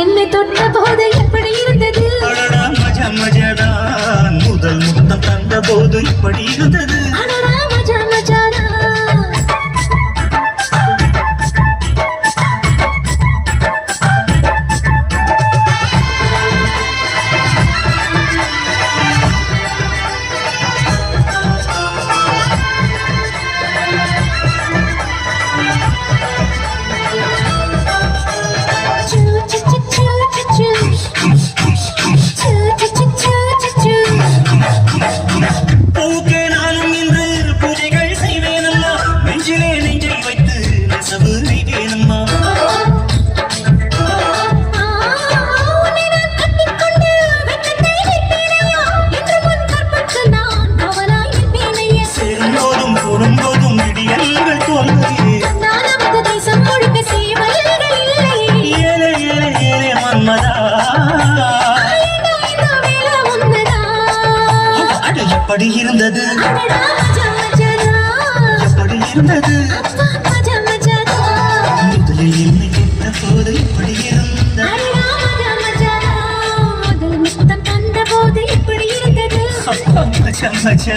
என்னை தொட்ட போது எப்படி இருந்தது. அடடா மஜா மஜாதான் முதல் முத்தம் தந்த போது இப்படி இருந்தது. நெஞ்சிலே நெஞ்சை வைத்து நெசவு நெய்வேனம்மா சேரும்போதும் பொரும்போதும் இடியல்கள் தோன்றியே ஏழை ஏழை இருந்தது முதலில் என்னை தொட்ட போது இப்படி இருந்தது அப்பா மச்சா மச்சா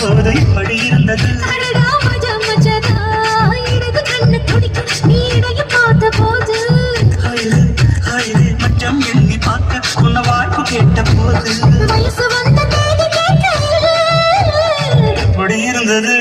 போது. இப்படி இருந்தது மச்சம் எண்ணி பார்க்க உன்ன வாழ்வு போது எப்படி இருந்தது